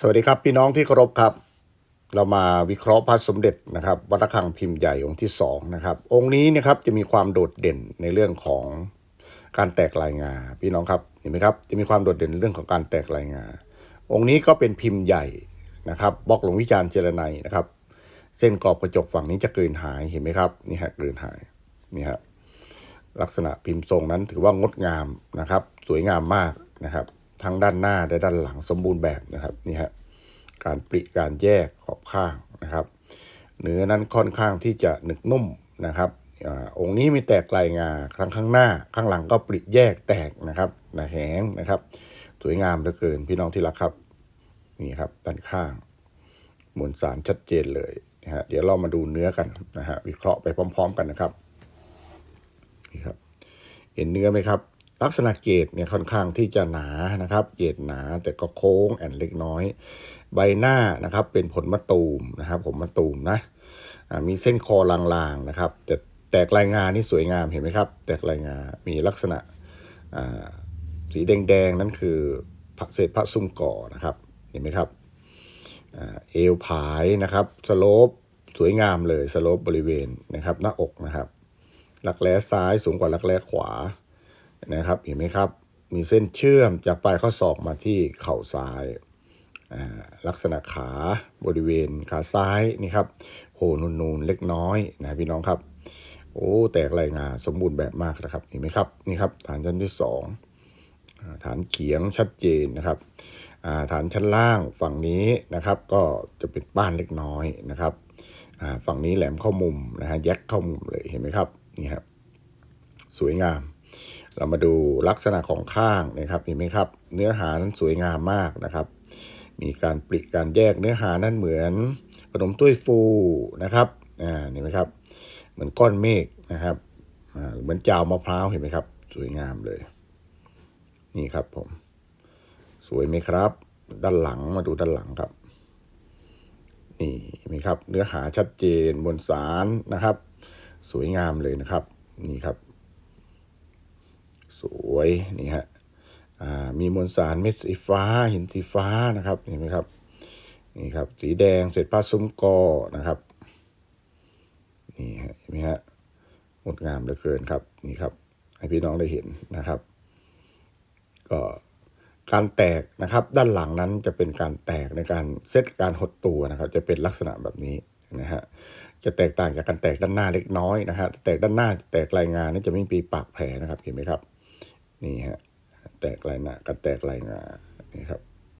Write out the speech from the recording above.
สวัสดีครับพี่น้องที่เคารพครับ เรามาวิเคราะห์พระสมเด็จนะครับวัดระฆังพิมพ์ใหญ่องค์ที่สองนะครับองค์นี้นะครับจะมีความโดดเด่นในเรื่องของการแตกลายงาพี่น้องครับเห็นไหมครับจะมีความโดดเด่นในเรื่องของการแตกลายงาองค์นี้ก็เป็นพิมพ์ใหญ่นะครับบล็อกหลวงวิจารณ์เจรไนยนะครับ เส้นกรอบกระจกฝั่งนี้จะเกินหายเห็นไหมครับนี่ฮะเกินหายนี่ฮะลักษณะพิมพ์ทรงนั้นถือว่างดงามนะครับ สวยงามมากนะครับ ทั้งด้านหน้าและด้านหลังสมบูรณ์แบบนะครับนี่ฮะการปริการแยกขอบข้างนะครับ เนื้อนั้นค่อนข้างที่จะหนึกนุ่มนะครับอองค์นี้มีแตกลายงาครั้งข้างหน้า ข้างหลังก็ปริแยกแตกนะครับนะแหงนะครับ สวยงามเหลือเกินพี่น้องที่รักครับนี่ครับด้านข้างมวลสารชัดเจนเลยนะฮะเดี๋ยวเรามาดูเนื้อกันนะฮะวิเคราะห์ไปพร้อม ๆ กันนะครับนี่ครับ เห็นเนื้อไหมครับ ลักษณะเกรดเนี่ยค่อนข้างที่จะหนานะครับ เกรดหนาแต่ก็โค้งแอนเล็กน้อย ใบหน้านะครับเป็นผลมะตูมนะครับผมมะตูมนะมีเส้นคอลางๆนะครับ แต่แตกลายงานนี่สวยงามเห็นไหมครับ แตกลายงานมีลักษณะสีแดงๆ นั่นคือพระเศษพระซุ้มก่อนะครับ เห็นไหมครับอเอวผายนะครับสโลปสวยงามเลยสโลปบริเวณนะครับหน้าอกนะครับรักแร้ซ้ายสูงกว่ารักแร้ขวา นะครับเห็นไหมครับมีเส้นเชื่อมจากปลายข้อศอกมาที่เข่าซ้าย ลักษณะขาบริเวณขาซ้ายนี่ครับโหนูนนูนๆเล็กน้อยนะพี่น้องครับโอ้แตกลายงาสมบูรณ์แบบมากนะครับเห็นไหมครับนี่ครับฐานชั้นที่สองฐานเขียงชัดเจนนะครับฐานชั้นล่างฝั่งนี้นะครับก็จะเป็นบ้านเล็กน้อยนะครับฝั่งนี้แหลมเข้ามุมนะฮะแยกเข้ามุมเลยเห็นไหมครับนี่ครับสวยงาม เรามาดูลักษณะของข้างนะครับเห็นไหมครับ เนื้อหานั้นสวยงามมากนะครับ มีการปริการแยกเนื้อหานั้นเหมือนขนมถ้วยฟูนะครับอ่าเห็นไหมครับ เหมือนก้อนเมฆนะครับอ่าเหมือนจาวมะพร้าวเห็นไหมครับ สวยงามเลย นี่ครับผม สวยไหมครับ ด้านหลังมาดูด้านหลังครับนี่เห็นไหมครับเนื้อหาชัดเจนบนสารนะครับ สวยงามเลยนะครับ นี่ครับ สวยนี่ฮะอ่ามีมวลสารเม็ดสีฟ้าหินสีฟ้านะครับเห็นไหมครับนี่ครับสีแดงเศษผ้าซุ้มกอนะครับนี่ฮะเห็นไหมฮะงดงามเหลือเกินครับนี่ครับ ให้พี่น้องได้เห็นนะครับ ก็การแตกนะครับ ด้านหลังนั้นจะเป็นการแตกในการเซตการหดตัวนะครับ จะเป็นลักษณะแบบนี้นะฮะจะแตกต่างจากการแตกด้านหน้าเล็กน้อยนะฮะแตกด้านหน้าแตกรายงานนี่จะไม่มีปากแผลนะครับเห็นไหมครับ นี่ฮะแตกลายหนากับแตกลายงานี่ครับ